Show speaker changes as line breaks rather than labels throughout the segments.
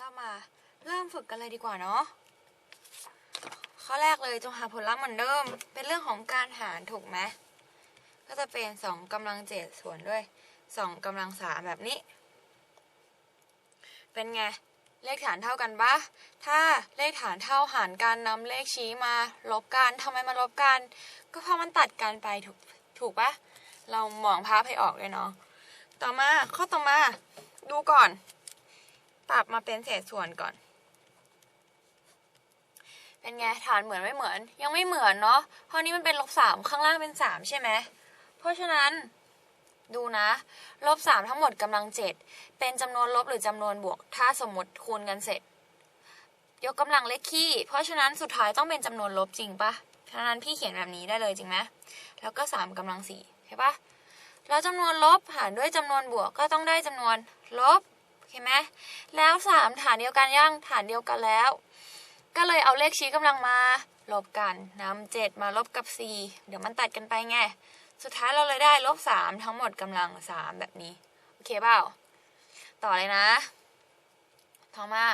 เรามาเริ่มฝึกกันเลยดีกว่าเนาะข้อแรกเลยจงหาผลลัพธ์เหมือนเดิม เป็นเรื่องของการหารถูกไหมก็จะเป็นสองกำลังเจ็ดส่วนด้วยสองกำลังสามแบบนี้ เป็นไง เลขฐานเท่ากันปะถ้าเลขฐานเท่าหารกันนำเลขชี้มาลบกันทำไมมาลบกัน ก็เพราะมันตัดกันไปถูกถูกปะเรามองภาพให้ออกเลยเนาะต่อมาข้อต่อมา ดูก่อน ปรับมาเป็นเศษส่วนก่อน เป็นไงฐานเหมือนไม่เหมือน ยังไม่เหมือนเนาะเพราะนี้มันเป็นลบสามข้างล่างเป็นสามใช่ไหมเพราะฉะนั้นดูนะลบสามทั้งหมดกำลังเจ็ดเป็นจำนวนลบหรือจำนวนบวก ถ้าสมมติคูณกันเสร็จ ยกกำลังเลขคี่ เพราะฉะนั้นสุดท้ายต้องเป็นจำนวนลบจริงปะฉะนั้นพี่เขียนแบบนี้ได้เลยจริงไหมแล้วก็สามกำลังสี่ใช่ปะแล้วจำนวนลบหารด้วยจำนวนบวกก็ต้องได้จำนวนลบ โอเคไหมแล้วสามฐานเดียวกันย่างฐานเดียวกันแล้ว ก็เลยเอาเลขชี้กำลังมาลบกันนำเจ็ดมาลบกับสี่เดี๋ยวมันตัดกันไปไง สุดท้ายเราเลยได้ลบสามทั้งหมดกำลังสามแบบนี้ โอเคเปล่า ต่อเลยนะต่อมา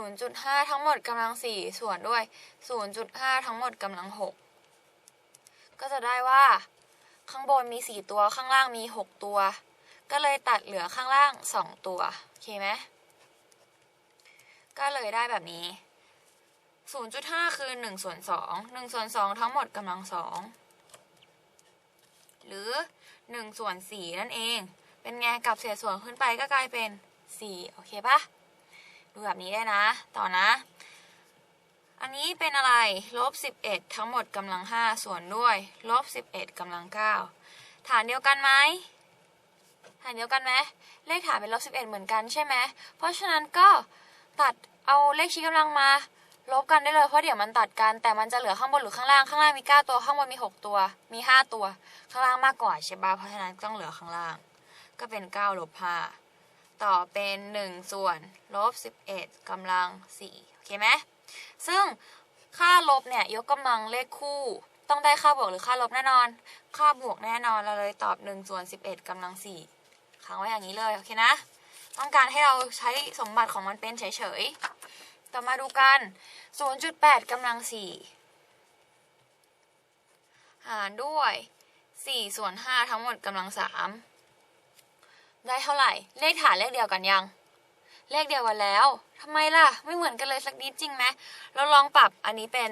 0.5 ทั้งหมดกำลังสี่ส่วนด้วย 0.5 ทั้งหมดกำลังหกก็จะได้ว่า ข้างบนมีสี่ตัวข้างล่างมีหกตัว ก็เลยตัดเหลือข้างล่างสองตัว โอเคไหมก็เลยได้แบบนี้ 0.5 คือ1ส่วน2 1ส่วน2ทั้งหมดกำลังสองหรือ 1 ส่วน 4 นั่นเอง เป็นไงกับเศษส่วนขึ้นไปก็กลายเป็น 4 โอเคปะดูแบบนี้ได้นะ ต่อนะ อันนี้เป็นอะไร ลบ 11 ทั้งหมดกำลัง 5 ส่วนด้วย ลบ 11กำลัง 9 ฐานเดียวกันไหม ฐานเดียวกันไหมเลขฐานเป็นลบ11 เหมือนกันใช่ไหมเพราะฉะนั้นก็ตัดเอาเลขชี้กำลังมาลบกันได้เลยเพราะเดี๋ยวมันตัดกัน แต่มันจะเหลือข้างบนหรือข้างล่างข้างล่างมี 9 ตัวข้างบนมี 6 ตัว มี 5 ตัว ข้างล่างมากกว่าใช่ปะเพราะฉะนั้นต้องเหลือข้างล่าง ก็เป็น9ลบ5ต่อเป็น 1 ส่วนลบ11กำลัง4โอเคไหมซึ่งค่าลบเนี่ยยกกำลังเลขคู่ ต้องได้ค่าบวกหรือค่าลบแน่นอน ค่าบวกแน่นอนเราเลยตอบ1ส่วน11กำลัง4 ค้างไว้อย่างนี้เลย โอเคนะ ต้องการให้เราใช้สมบัติของมันเป็นเฉยๆ ต่อมาดูกัน 0.8กำลัง 4 หารด้วย 4 ส่วน 5 ทั้งหมดกำลัง 3 ได้เท่าไหร่ เลขฐานเลขเดียวกันยัง เลขเดียวกันแล้ว ทำไมล่ะ ไม่เหมือนกันเลยสักนิดจริงไหม เราลองปรับอันนี้เป็น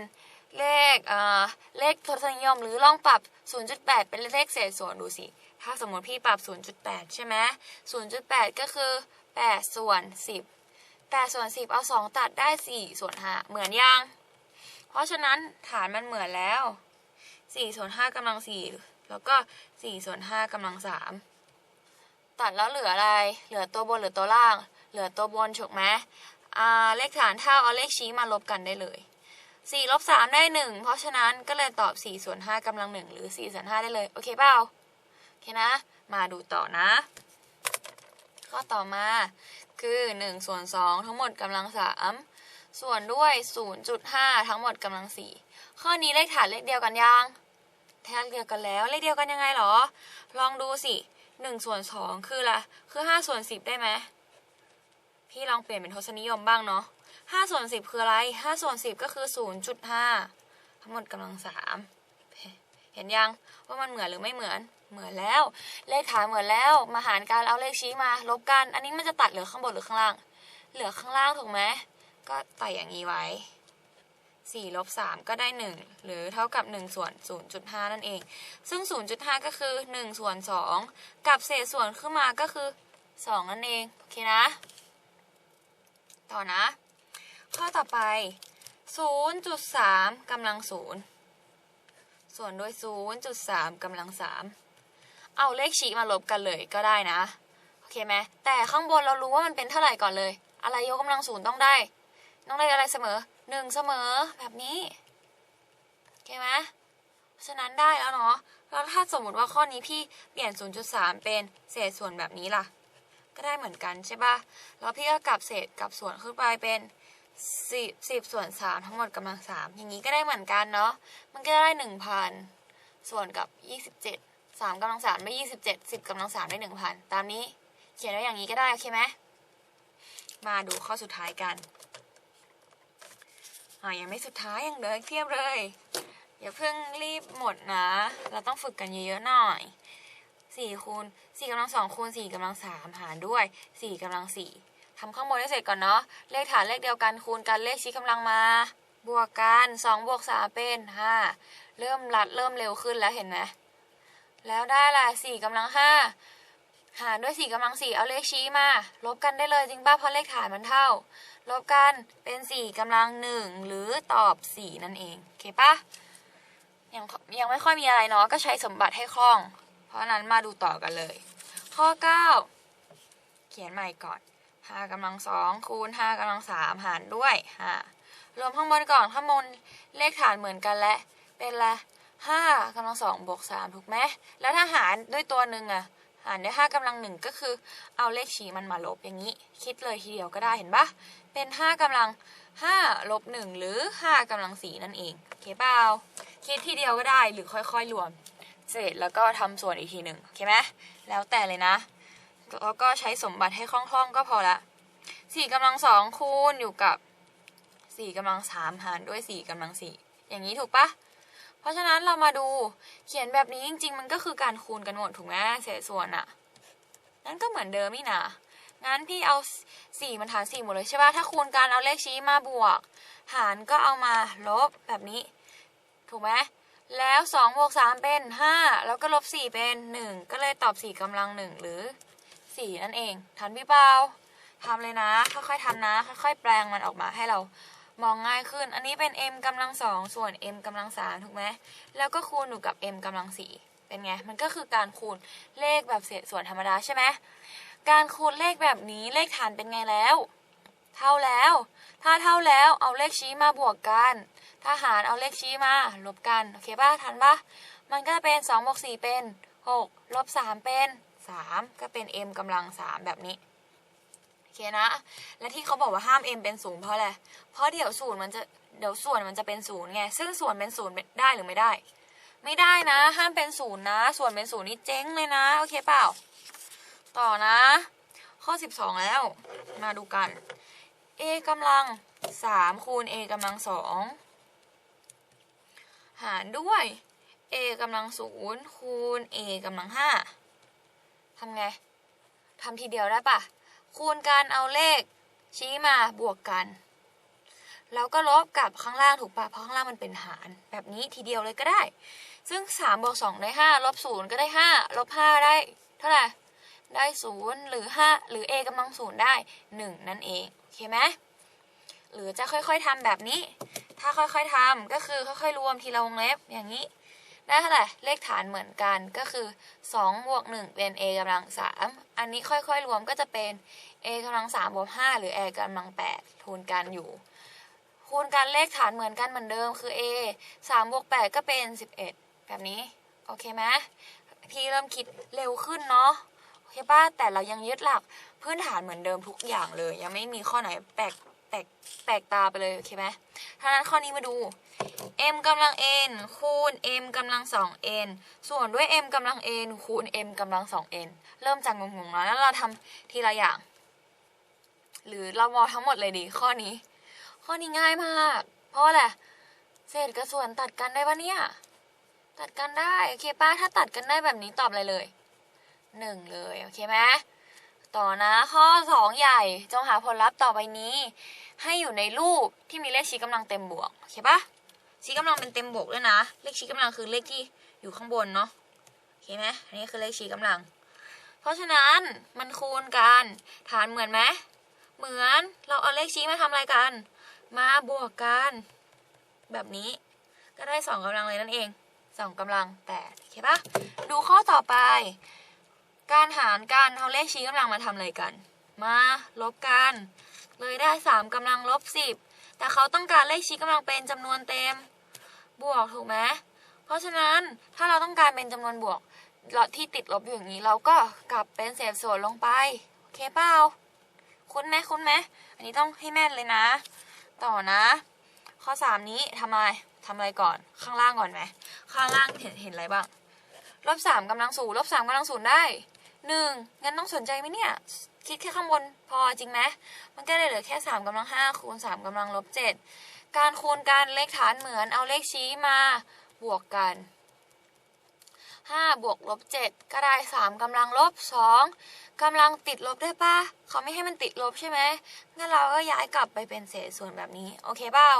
เลข เอ่อ เลขทศนิยม หรือลองปรับ 0.8 เป็นเลขเศษส่วนดูสิ ถ้าสมมติพี่ปรับ 0.8 ใช่ไหม0.8 ก็คือ 8 ส่วน 10 8 ส่วน 10 เอา 2 ตัดได้ 4 ส่วน 5 เหมือนยัง เพราะฉะนั้นฐานมันเหมือนแล้ว 4 ส่วน 5กำลัง 4 แล้วก็ 4 ส่วน 5กำลัง 3 ตัดแล้วเหลืออะไร เหลือตัวบนหรือตัวล่าง เหลือตัวบนถูกไหมเลขฐานเท่าเอาเลขชี้มาลบกันได้เลย4ลบ3ได้ 1 เพราะฉะนั้นก็เลยตอบ4ส่วน5กำลัง1หรือ4ส่วน5ได้เลย โอเคเปล่า นะ มาดูต่อนะ ข้อต่อมาคือ1ส่วน2ทั้งหมดกำลัง3ส่วนด้วย 0.5 ทั้งหมดกำลัง4ข้อนี้เลขฐานเลขเดียวกันยังแทนเดียวกันแล้วเลขเดียวกันยังไงหรอ ลองดูสิ1ส่วน2คือละคือ5ส่วน10 ได้ไหมพี่ลองเปลี่ยนเป็นทศนิยมบ้างเนาะ5ส่วน10 คืออะไร5ส่วน10 ก็คือ 0.5 ทั้งหมดกำลัง3เห็นยังว่ามันเหมือนหรือไม่เหมือน เหมือนแล้ว เลขฐานเหมือนแล้ว มาหารการเอาเลขชี้มา ลบกัน อันนี้มันจะตัดเหลือข้างบนหรือข้างล่าง เหลือข้างล่างถูกไหม ก็ใส่อย่างนี้ไว้4ลบ3ก็ได้1หรือเท่ากับ1ส่วน0.5นั่นเอง ซึ่ง0.5ก็คือ1ส่วน2กับเศษส่วนขึ้นมาก็คือ2นั่นเอง โอเคนะ ต่อนะ ข้อต่อไป0.3กำลัง0ส่วนด้วย0.3กำลัง3 เอาเลขชี้มาลบกันเลยก็ได้นะ โอเคไหมแต่ข้างบนเรารู้ว่ามันเป็นเท่าไหร่ก่อนเลย อะไรยกกำลังศูนย์ต้องได้ ต้องได้อะไรเสมอหนึ่งเสมอแบบนี้ โอเคไหมฉะนั้นได้แล้วเนาะ แล้วถ้าสมมติว่าข้อนี้พี่เปลี่ยน 0.3 เป็นเศษส่วนแบบนี้ล่ะ ก็ได้เหมือนกันใช่ปะแล้วพี่ก็กลับเศษกลับส่วนขึ้นไปเป็นสิบสิบส่วนสามทั้งหมดกำลังสามอย่างนี้ก็ได้เหมือนกันเนาะ มันก็ได้หนึ่งพันส่วนกับยี่ สามกำลังสามได้ยี่สิบเจ็ดสิบกำลังสามได้หนึ่งพันตามนี้ เขียนไว้อย่างนี้ก็ได้ โอเคไหมมาดูข้อสุดท้ายกันอ่ายังไม่สุดท้ายยังเหลือเพียบเลย อย่าเพิ่งรีบหมดนะ เราต้องฝึกกันเยอะๆหน่อยสี่คูณสี่กำลังสองคูณสี่กำลังสามหารด้วยสี่กำลังสี่ทำข้างบนให้เสร็จก่อนเนาะ เลขฐานเลขเดียวกันคูณกันเลขชี้กำลังมา บวกกันสองบวกสามเป็นห้าเริ่มรัดเริ่มเร็วขึ้นแล้วเห็นไหม แล้วได้ละสี่กำลังห้าหารด้วยสี่กำลังสี่เอาเลขชี้มา ลบกันได้เลยจริงป่ะเพราะเลขฐานมันเท่า ลบกันเป็นสี่กำลังหนึ่งหรือตอบสี่นั่นเองโอเคปะยังยังไม่ค่อยมีอะไรเนาะก็ใช้สมบัติให้คล่อง เพราะฉะนั้นมาดูต่อกันเลย ข้อเก้าเขียนใหม่ก่อนห้ากำลังสองคูณห้ากำลังสามหารด้วยห้ารวมข้างบนก่อนข้างบนเลขฐานเหมือนกันและเป็นละ ห้ากำลังสองบวกสามถูกไหมแล้วถ้าหารด้วยตัวหนึ่งอะหารด้วยห้ากำลังหนึ่งก็คือเอาเลขชี้มันมาลบอย่างนี้ คิดเลยทีเดียวก็ได้เห็นปะเป็นห้ากำลังห้าลบหนึ่งหรือห้ากำลังสี่นั่นเองโอเคเปล่าคิดทีเดียวก็ได้หรือค่อยๆรวม เสร็จแล้วก็ทำส่วนอีกทีหนึ่งโอเคไหมแล้วแต่เลยนะแล้วก็ใช้สมบัติให้คล่องๆก็พอละสี่กำลังสองคูณอยู่กับสี่กำลังสามหารด้วยสี่กำลังสี่อย่างนี้ถูกปะ เพราะฉะนั้นเรามาดูเขียนแบบนี้จริง ๆ มันก็คือการคูณกันหมดถูกไหมเศษส่วนอะนั่นก็เหมือนเดิมนี่นะงั้นพี่เอาสี่มันหารสี่หมดเลยใช่ป่ะถ้าคูณกันเอาเลขชี้มาบวก หารก็เอามาลบแบบนี้ ถูกไหมแล้วสองบวกสามเป็นห้าแล้วก็ลบสี่เป็นหนึ่งก็เลยตอบสี่กำลังหนึ่งหรือสี่นั่นเอง ทันพี่เปาทำเลยนะ ค่อยๆทำนะ ค่อยๆ แปลงมันออกมาให้เรา มองง่ายขึ้น อันนี้เป็น m กำลังสองส่วน m กำลังสามถูกไหมแล้วก็คูณอยู่กับ m กำลังสี่เป็นไง มันก็คือการคูณเลขแบบเศษส่วนธรรมดาใช่ไหมการคูณเลขแบบนี้เลขฐานเป็นไงแล้ว เท่าแล้ว ถ้าเท่าแล้วเอาเลขชี้มาบวกกันถ้าหารเอาเลขชี้มาลบกัน โอเคป่ะ ทันป่ะ มันก็จะเป็น2บวก4เป็น 6 ลบ 3 เป็น 3 ก็เป็น m กำลัง 3 แบบนี้ เคนะ และที่เขาบอกว่าห้าม m เป็นศูนย์เพราะอะไร เพราะเดี๋ยวศูนย์มันจะเดี๋ยวส่วนมันจะเป็นศูนย์ไง ซึ่งส่วนเป็นศูนย์ได้หรือไม่ได้ ไม่ได้นะ ห้ามเป็นศูนย์นะ ส่วนเป็นศูนย์นี่เจ๊งเลยนะ โอเคเปล่า ต่อนะ ข้อ 12 แล้ว มาดูกัน a กำลัง 3 คูณ a กำลัง 2 หารด้วย a กำลัง 0 คูณ a กำลัง 5ทำไงทำทีเดียวได้ปะ คูณกันเอาเลข ชี้มาบวกกัน แล้วก็ลบกับข้างล่างถูกปะเพราะข้างล่างมันเป็นหาร แบบนี้ทีเดียวเลยก็ได้ ซึ่ง3บวก2ได้5ลบ0ก็ได้5ลบ5ได้ เท่าไหร่ได้ 0 หรือ 5 หรือ a กำลัง0ได้ 1 นั่นเองโอเคไหมหรือจะค่อยๆทำแบบนี้ ถ้าค่อยๆทำก็คือค่อยๆรวมทีละวงเล็บอย่างนี้ ได้เท่าไหร่เลขฐานเหมือนกันก็คือ2บวก1เป็น a กำลัง3อันนี้ค่อยๆรวมก็จะเป็น a กำลัง3บวก5หรือ a กำลัง8คูณกันอยู่ คูณกันเลขฐานเหมือนกันเหมือนเดิมคือ a 3บวก8ก็เป็น 11 แบบนี้ โอเคไหมพี่เริ่มคิดเร็วขึ้นเนาะโอเคป้าแต่เรายังยึดหลักพื้นฐานเหมือนเดิมทุกอย่างเลย ยังไม่มีข้อไหนแปลก แปลกแปลกตาไปเลยโอเคไหมถ้านั้นข้อนี้มาดู m กำลัง n คูณ m กำลัง 2n ส่วนด้วย m กำลัง n คูณ m กำลัง 2n เริ่มจากงงๆแล้วแล้วเราทำทีละอย่าง หรือเรามองทั้งหมดเลยดีข้อนี้ ข้อนี้ง่ายมาก เพราะอะไรเศษกับส่วนตัดกันได้ปะเนี่ยตัดกันได้โอเคป้าถ้าตัดกันได้แบบนี้ตอบอะไรเลยหนึ่งเลยโอเคไหม ต่อนะข้อสองใหญ่จงหาผลลัพธ์ต่อไปนี้ ให้อยู่ในรูปที่มีเลขชี้กำลังเต็มบวกโอเคปะชี้กำลังเป็นเต็มบวกด้วยนะ เลขชี้กำลังคือเลขที่อยู่ข้างบนเนาะโอเคไหมอันนี้คือเลขชี้กำลัง เพราะฉะนั้นมันคูณกันฐานเหมือนไหมเหมือนเราเอาเลขชี้มาทำอะไรกัน มาบวกกัน แบบนี้ก็ได้สองกำลังเลยนั่นเองสองกำลังแปดโอเคปะดูข้อต่อไป การหารกันเอาเลขชี้กำลังมาทำอะไรกัน มาลบกัน เลยได้สามกำลังลบสิบแต่เขาต้องการเลขชี้กำลังเป็นจำนวนเต็ม บวกถูกไหมเพราะฉะนั้นถ้าเราต้องการเป็นจำนวนบวกที่ติดลบอยู่อย่างนี้เราก็กลับเป็นเศษส่วนลงไปโอเคเปล่าคุ้นไหมคุ้นไหมอันนี้ต้องให้แม่นเลยนะ ต่อนะ ข้อสามนี้ทำอะไรทำอะไรก่อนข้างล่างก่อนไหมข้างล่างเห็นเห็นอะไรบ้างลบสามกำลังศูนย์ลบสามกำลังศูนย์ได้ หนึ่งงั้นต้องสนใจไหมเนี่ย คิดแค่ข้างบนพอจริงไหมมันก็เลยเหลือแค่สามกำลังห้าคูณสามกำลังลบเจ็ดการคูณการเลขฐานเหมือนเอาเลขชี้มาบวกกันห้าบวกลบเจ็ดก็ได้สามกำลังลบสองกำลังติดลบได้ปะเขาไม่ให้มันติดลบใช่ไหมงั้นเราก็ย้ายกลับไปเป็นเศษส่วนแบบนี้ โอเคเปล่า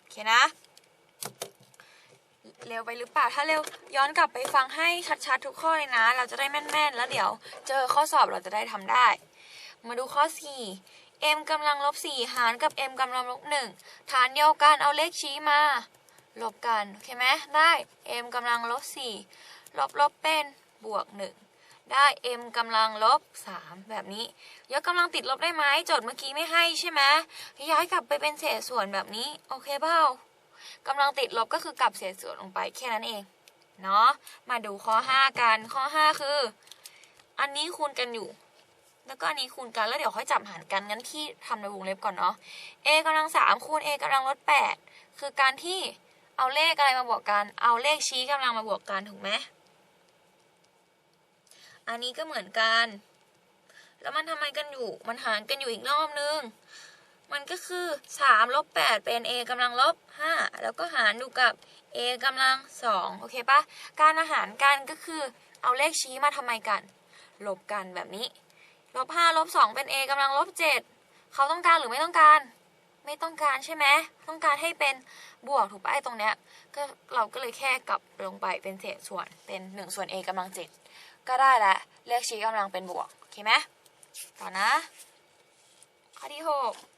โอเคนะ เร็วไปหรือเปล่า ถ้าเร็วย้อนกลับไปฟังให้ชัดๆทุกข้อเลยนะ เราจะได้แม่นๆ แล้วเดี๋ยวเจอข้อสอบเราจะได้ทำได้ มาดูข้อ 4 m กำลังลบ4หารกับ m กำลังลบ1ฐานเดียวกันเอาเลขชี้มา ลบกัน โอเคไหมได้ m กำลังลบ4ลบลบเป็นบวก 1 ได้ m กำลังลบ 3 แบบนี้ยกกำลังติดลบได้ไหมโจทย์เมื่อกี้ไม่ให้ใช่ไหมย้ายกลับไปเป็นเศษส่วนแบบนี้ โอเคเปล่า กำลังติดลบก็คือกลับเศษส่วนลงไปแค่นั้นเองเนาะมาดูข้อ 5 กันข้อ 5 คือ อันนี้คูณกันอยู่ แล้วก็อันนี้คูณกันแล้วเดี๋ยวค่อยจับหารกันงั้นที่ทำในวงเล็บก่อนเนาะ a กำลัง3คูณ a กำลังลด8คือการที่เอาเลขอะไรมาบวกกัน เอาเลขชี้กำลังมาบวกกันถูกไหมอันนี้ก็เหมือนกัน แล้วมันทำไมกันอยู่ มันหารกันอยู่อีกรอบนึง มันก็คือ3ลบ8เป็น a กำลังลบ 5 แล้วก็หารอยู่กับ a กำลัง2โอเคปะการอาหารกันก็คือเอาเลขชี้มาทำไมกัน ลบกันแบบนี้ลบ5ลบ2เป็น a กำลังลบ 7 เขาต้องการหรือไม่ต้องการ ไม่ต้องการใช่ไหมต้องการให้เป็นบวกถูกปะไอ้ตรงเนี้ยก็เราก็เลยแค่กลับลงไปเป็นเศษส่วนเป็น 1 ส่วน a กำลัง 7 ก็ได้ล้วเลขชี้กำลังเป็นบวกโอเคไหมต่อนะข้อที่ 6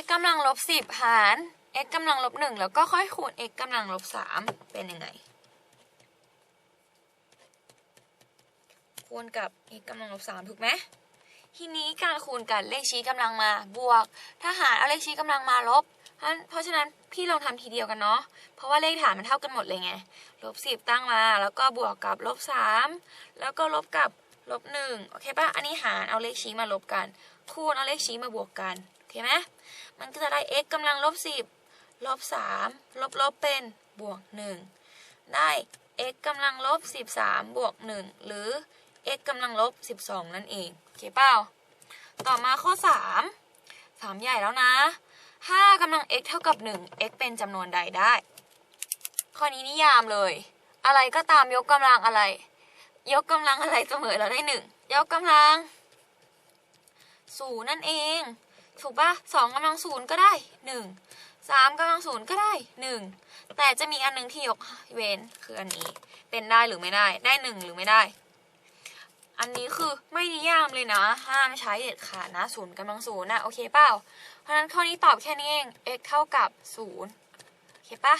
x กำลังลบสิบหาร x กำลังลบหนึ่งแล้วก็ค่อยคูณ x กำลังลบสามเป็นยังไง คูณกับ x กำลังลบสามถูกไหมทีนี้การคูณกันเลขชี้กำลังมาบวก ถ้าหารเอาเลขชี้กำลังมาลบ เพราะฉะนั้นพี่ลองทำทีเดียวกันเนาะ เพราะว่าเลขฐานมันเท่ากันหมดเลยไง ลบสิบตั้งมา แล้วก็บวกกับลบสามแล้วก็ลบกับลบหนึ่งโอเคปะอันนี้หารเอาเลขชี้มาลบกัน คูณเอาเลขชี้มาบวกกัน โอเคไหม มันก็จะได้ x กำลังลบสิบลบสามลบลบเป็นบวกหนึ่งได้ x กำลังลบสิบสามบวกหนึ่งหรือ x กำลังลบสิบสองนั่นเองโอเคเปล่าต่อมาข้อสามสามใหญ่แล้วนะห้ากำลัง x เท่ากับหนึ่ง x เป็นจำนวนใดได้ ข้อนี้นิยามเลย อะไรก็ตามยกกำลังอะไร ยกกำลังอะไรเสมอเราได้หนึ่งยกกำลังศูนย์นั่นเอง ถูกปะสองกำลังศูนย์ก็ได้หนึ่งสามกำลังศูนย์ก็ได้หนึ่งแต่จะมีอันหนึงที่ยกเว้นคืออันนี้ เป็นได้หรือไม่ได้ ได้หนึ่งหรือไม่ได้ อันนี้คือไม่นิยามเลยนะ ห้ามใช้เด็ดขาดนะศูนย์กำลังศูนย์นะโอเคเปล่าเพราะนั้นข้อนี้ตอบแค่นี้เอง x เท่ากับศูนย์โอเคปะ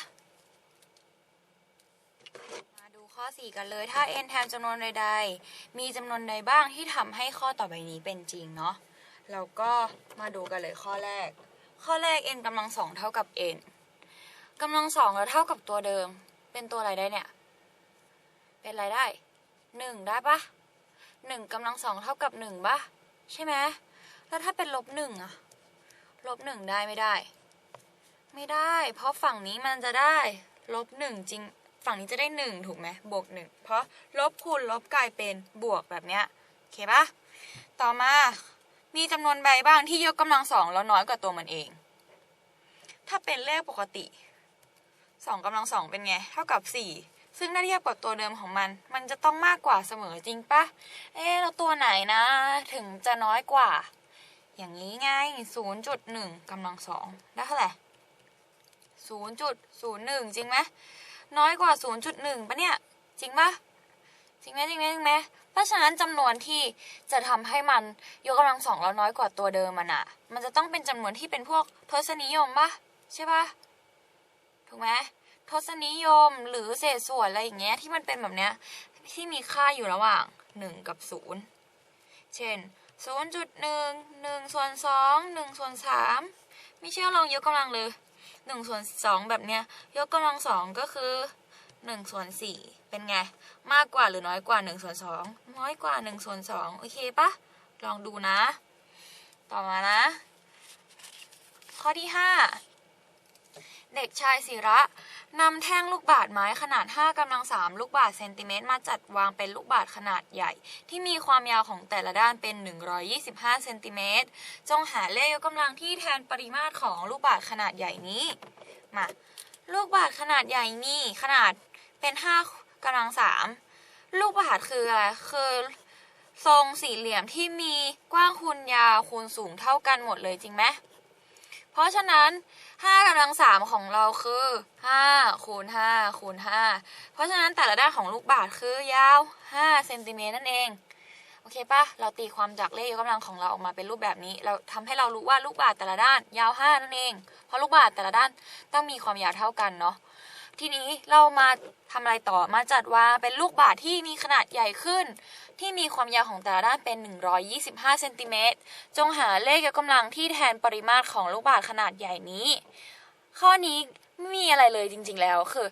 มาดูข้อ 4 กันเลย ถ้า n แทนจำนวนใดๆ มีจำนวนใดบ้างที่ทำให้ข้อต่อไปนี้เป็นจริงเนาะ เราก็มาดูกันเลยข้อแรก ข้อแรก n กำลังสองเท่ากับ n กำลังสองแล้วเท่ากับตัวเดิม เป็นตัวอะไรได้เนี่ย เป็นอะไรได้หนึ่งได้ปะหนึ่งกำลังสองเท่ากับหนึ่งปะใช่ไหมแล้วถ้าเป็นลบหนึ่งอะลบหนึ่งได้ไม่ได้ ไม่ได้ เพราะฝั่งนี้มันจะได้ลบหนึ่งจริง ฝั่งนี้จะได้หนึ่งถูกไหมบวกหนึ่งเพราะลบคูณลบกลายเป็นบวกแบบเนี้ยโอเคปะต่อมา มีจำนวนใบบ้างที่ยกกำลังสองแล้วน้อยกว่าตัวมันเอง ถ้าเป็นเลขปกติสองกำลังสองเป็นไง เท่ากับสี่ซึ่งถ้าเทียบกับตัวเดิมของมัน มันจะต้องมากกว่าเสมอจริงปะ เอ๊ะแล้วตัวไหนนะ ถึงจะน้อยกว่า อย่างนี้ไงศูนย์จุดหนึ่งกำลังสองได้เท่าไหร่ศูนย์จุดศูนย์หนึ่งจริงไหมน้อยกว่าศูนย์จุดหนึ่งปะเนี่ย จริงปะจริงไหมจริงไหมจริงไหม ราะฉะนั้นจำนวนที่จะทำให้มันยกกำลังสองแล้วน้อยกว่าตัวเดิมมันอะมันจะต้องเป็นจำนวนที่เป็นพวกทศนิยมปะใช่ปะถูกไหมทศนิยมหรือเศษส่วนอะไรอย่างเงี้ยที่มันเป็นแบบเนี้ยที่มีค่าอยู่ระหว่างหนึ่งกับศูนย์เช่นศูนย์จุดหนึ่งหนึ่งส่วนสองหนึ่งส่วนสามไม่เชื่อลองยกกำลังเลยหนึ่งส่วนสองแบบเนี้ยยกกำลังสองก็คือ หนึ่งส่วนสี่เป็นไง มากกว่าหรือน้อยกว่า1ส่วน2น้อยกว่า1ส่วน2โอเคปะลองดูนะ ต่อมานะ ข้อที่ 5 เด็กชายศิระนำแท่งลูกบาศก์ไม้ขนาด 5กำลัง 3 ลูกบาศก์เซนติเมตรมาจัดวางเป็นลูกบาศก์ขนาดใหญ่ ที่มีความยาวของแต่ละด้านเป็น 125เซนติเมตรจงหาเลขยกกำลังที่แทนปริมาตรของลูกบาศก์ขนาดใหญ่นี้ มา ลูกบาศก์ขนาดใหญ่นี่ขนาด เป็น5กำลัง3ลูกบาศก์คืออะไรคือทรงสี่เหลี่ยมที่มีกว้างคูณยาวคูณสูงเท่ากันหมดเลยจริงไหมเพราะฉะนั้น5กำลัง3ของเราคือ5คูณ5คูณ5เพราะฉะนั้นแต่ละด้านของลูกบาศก์คือยาว5เซนติเมตรนั่นเองโอเคปะเราตีความจากเลขยกกำลังของเราออกมาเป็นรูปแบบนี้ เราทำให้เรารู้ว่าลูกบาศก์แต่ละด้านยาว5นั่นเอง เพราะลูกบาศก์แต่ละด้านต้องมีความยาวเท่ากันเนาะ ทีนี้เรามาทำอะไรต่อมาจัดว่าเป็นลูกบาศก์ที่มีขนาดใหญ่ขึ้น ที่มีความยาวของแต่ละด้านเป็น 125เซนติเมตรจงหาเลขยกกำลังที่แทนปริมาตรของลูกบาศก์ขนาดใหญ่นี้ ข้อนี้ไม่มีอะไรเลยจริง ๆ แล้วคือ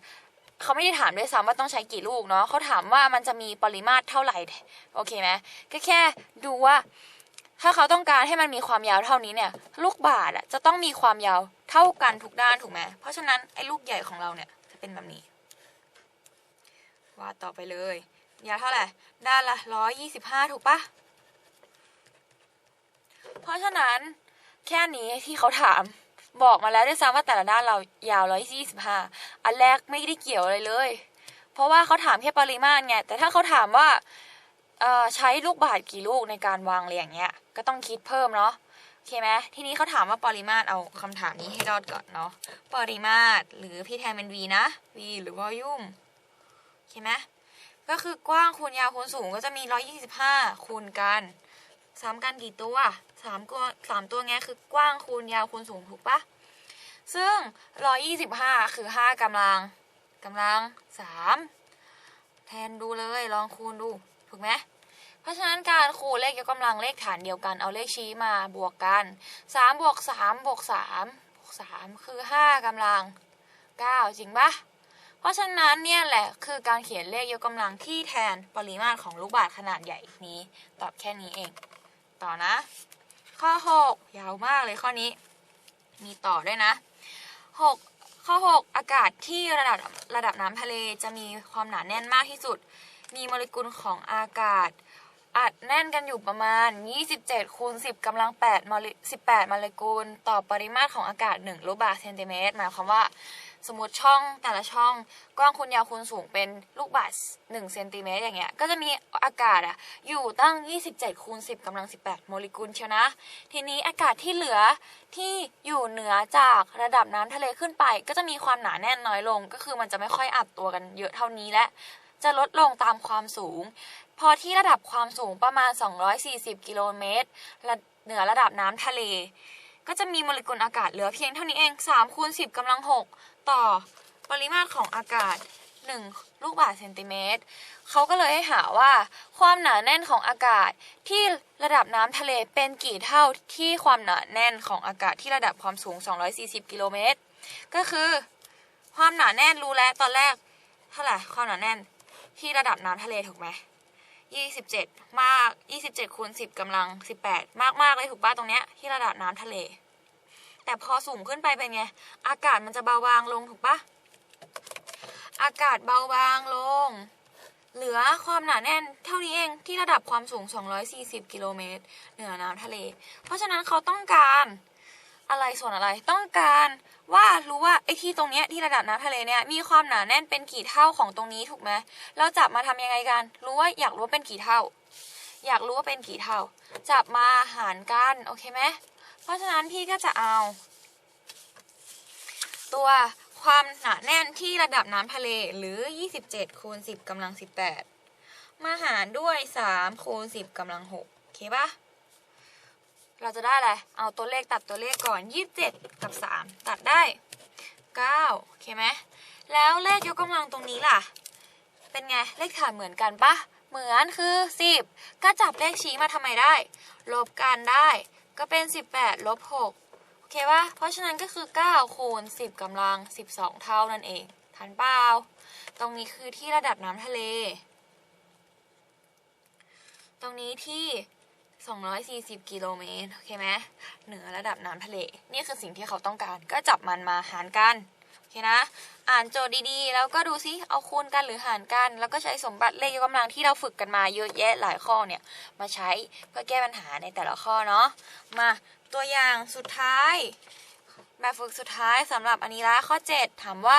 เขาไม่ได้ถามด้วยซ้ำว่าต้องใช้กี่ลูกเนาะเขาถามว่ามันจะมีปริมาตรเท่าไหร่โอเคไหมก็แค่ดูว่า ถ้าเขาต้องการให้มันมีความยาวเท่านี้เนี่ย ลูกบาศก์จะต้องมีความยาวเท่ากันทุกด้านถูกไหมเพราะฉะนั้นไอ้ลูกใหญ่ของเราเนี่ย จะเป็นแบบนี้ วาดต่อไปเลยยาวเท่าไหร่ ด้านละร้อยยี่สิบห้าถูกปะเพราะฉะนั้นแค่นี้ที่เขาถามบอกมาแล้วด้วยซ้ำว่าแต่ละด้านเรายาวร้อยยี่สิบห้าอันแรกไม่ได้เกี่ยวอะไรเลย เพราะว่าเขาถามแค่ปริมาตรไง แต่ถ้าเขาถามว่าใช้ลูกบาศก์กี่ลูกในการวางเรียงเงี้ย ก็ต้องคิดเพิ่มเนาะ อเคไหมทีนี้เขาถามว่าปริมาตรเอาคำถามนี้ให้รอดก่อนเนาะปริมาตรหรือพี่แทนเป็น v นะ v หรือ volume โอเคไหมก็คือกว้างคูณยาวคูณสูงก็จะมี 125 คูณกันซ้ำกันกี่ตัวสามตัวสามตัวไงคือกว้างคูณยาวคูณสูงถูกปะซึ่ง 125 คือ 5กำลังกำลัง 3 แทนดูเลยลองคูณดู ถูกไหม เพราะฉะนั้นการคูณเลขยกกำลังเลขฐานเดียวกัน เอาเลขชี้มาบวกกัน3บวก3บวก3บวก3คือ 5กำลัง 9 จริงปะเพราะฉะนั้นเนี่ยแหละคือการเขียนเลขยกกำลังที่แทนปริมาตรของลูกบาศก์ขนาดใหญ่นี้ ตอบแค่นี้เอง ต่อนะ ข้อ 6 ยาวมากเลยข้อนี้ มีต่อด้วยนะ 6ข้อ 6 อากาศที่ระดับระดับน้ำทะเลจะมีความหนาแน่นมากที่สุด มีโมเลกุลของอากาศ อัดแน่นกันอยู่ประมาณ 27คูณ10กำลัง8มเล18โมเลกุล ต่อปริมาตรของอากาศ1ลูกบาศก์เซนติเมตรหมายความว่า สมมติช่องแต่ละช่อง กว้างคูณยาวคูณสูงเป็นลูกบาศก์1เซนติเมตรอย่างเงี้ยก็จะมีอากาศอะอยู่ตั้ง 27คูณ10กำลัง18โมเลกุลเชียวนะ ทีนี้อากาศที่เหลือที่อยู่เหนือจากระดับน้ำทะเลขึ้นไป ก็จะมีความหนาแน่นน้อยลง ก็คือมันจะไม่ค่อยอัดตัวกันเยอะเท่านี้และ จะลดลงตามความสูง พอที่ระดับความสูงประมาณ 240 กิโลเมตรเหนือระดับน้ำทะเล ก็จะมีโมเลกุลอากาศเหลือเพียงเท่านี้เอง3คูณ10กำลัง 6 ต่อปริมาตรของอากาศ 1 ลูกบาศก์เซนติเมตรเขาก็เลยให้หาว่า ความหนาแน่นของอากาศที่ระดับน้ำทะเลเป็นกี่เท่าที่ความหนาแน่นของอากาศที่ระดับความสูง 240 กิโลเมตรก็คือ ความหนาแน่นรู้แล้วตอนแรกเท่าไหร่ความหนาแน่น ที่ระดับน้ำทะเลถูกไหม27มาก27คูณ10กำลัง18มากมากเลยถูกป่ะตรงเนี้ยที่ระดับน้ำทะเล แต่พอสูงขึ้นไปเป็นไง อากาศมันจะเบาบางลงถูกป่ะ อากาศเบาบางลง เหลือความหนาแน่นเท่านี้เองที่ระดับความสูง 240 กิโลเมตรเหนือน้ำทะเล เพราะฉะนั้นเขาต้องการอะไรส่วนอะไรต้องการ ว่ารู้ว่าไอ้ที่ตรงเนี้ยที่ระดับน้ำทะเลเนี่ยมีความหนาแน่นเป็นกี่เท่าของตรงนี้ถูกไหมเราจับมาทำยังไงกัน รู้ว่าอยากรู้ว่าเป็นกี่เท่า อยากรู้ว่าเป็นกี่เท่า จับมาหารกันโอเคไหมเพราะฉะนั้นพี่ก็จะเอา ตัวความหนาแน่นที่ระดับน้ำทะเลหรือ 27คูณ10กำลัง 18 มาหารด้วย3คูณ10กำลัง6โอเคปะ เราจะได้อะไร เอาตัวเลขตัดตัวเลขก่อน 27 กับ 3 ตัดได้ 9 โอเคไหม แล้วเลขยกกำลังตรงนี้ล่ะ เป็นไง เลขฐานเหมือนกันปะ เหมือนคือ 10 ก็จับเลขชี้มาทำไมได้ ลบกันได้ ก็เป็น 18 ลบ 6 โอเคปะเพราะฉะนั้นก็คือ 9 คูณ 10กำลัง 12 เท่านั่นเอง ทันเปล่า ตรงนี้คือที่ระดับน้ำทะเล ตรงนี้ที่ 240 กิโลเมตร โอเคไหมเหนือระดับน้ำทะเล นี่คือสิ่งที่เขาต้องการ ก็จับมันมาหารกัน โอเคนะ อ่านโจทย์ดีๆ แล้วก็ดูซิ เอาคูณกันหรือหารกัน แล้วก็ใช้สมบัติเลขยกกำลังที่เราฝึกกันมาเยอะแยะหลายข้อเนี่ย มาใช้เพื่อแก้ปัญหาในแต่ละข้อเนาะ มาตัวอย่างสุดท้าย แบบฝึกสุดท้ายสำหรับอันนี้ละข้อ 7 ถามว่า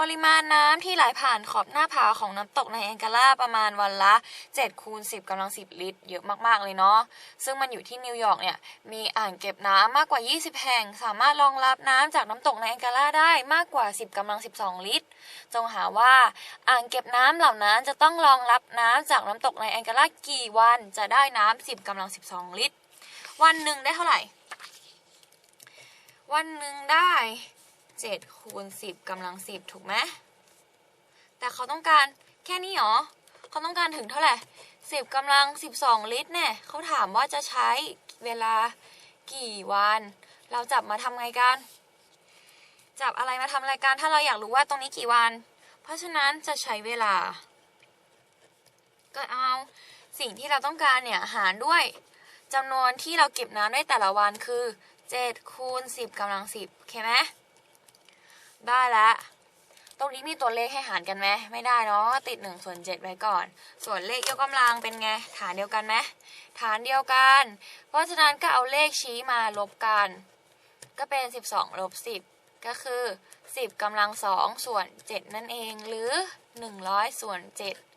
ปริมาณน้ำที่ไหลผ่านขอบหน้าผาของน้ำตกในแองการาประมาณวันละ7คูณ10กำลัง 10 ลิตร เยอะมากๆเลยเนาะซึ่งมันอยู่ที่นิวยอร์กเนี่ย มีอ่างเก็บน้ำมากกว่า 20 แห่ง สามารถรองรับน้ำจากน้ำตกในแองการาได้มากกว่า 10กำลัง 12 ลิตร จงหาว่าอ่างเก็บน้ำเหล่านั้นจะต้องรองรับน้ำจากน้ำตกในแองการากี่วันจะได้น้ำ10กำลัง 12 ลิตร วันหนึ่งได้เท่าไหร่ วันหนึ่งได้เจ็ดคูณสิบกำลังสิบถูกไหมแต่เขาต้องการแค่นี้หรอเขาต้องการถึงเท่าไหร่สิบกำลังสิบสองลิตรเนี่ยเขาถามว่าจะใช้เวลากี่วัน เราจับมาทำไงกัน จับอะไรมาทำรายการถ้าเราอยากรู้ว่าตรงนี้กี่วัน เพราะฉะนั้นจะใช้เวลา ก็เอาสิ่งที่เราต้องการเนี่ยหารด้วยจำนวนที่เราเก็บน้ำได้แต่ละวันคือ 7คูณ10กำลัง10โอเคไหมได้ล้วตรงนี้มีตัวเลขให้หารกันไหมไม่ได้เนาะติด1ส่วน7ไว้ก่อน ส่วนเลขยกกำลังเป็นไง ฐานเดียวกันไหมฐานเดียวกัน เพราะฉะนั้นก็เอาเลขชี้มาลบกัน ก็เป็น 12ลบ10 ก็คือ 10กำลัง2ส่วน 7 นั่นเองหรือ 100ส่วน7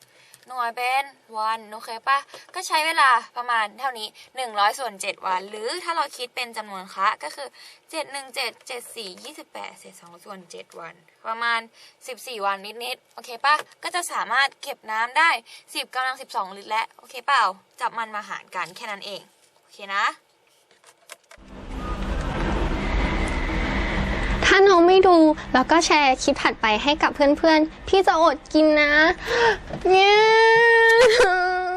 หน่วยเป็นวันโอเคปะก็ใช้เวลาประมาณเท่านี้ 100 ส่วน 7 วัน หรือถ้าเราคิดเป็นจำนวนคะก็คือ 7 1 7 7 4 28เศษ2ส่วน 7 วัน ประมาณ 14 วันนิดๆโอเคปะก็จะสามารถเก็บน้ำได้ 10กำลัง 12 ลิตรแล้วโอเคเปล่าจับมันมาหารกันแค่นั้นเอง โอเคนะ
ถ้าน้องไม่ดูแล้วก็แชร์คลิปถัดไปให้กับเพื่อนๆ พี่จะอดกินนะเนี่ย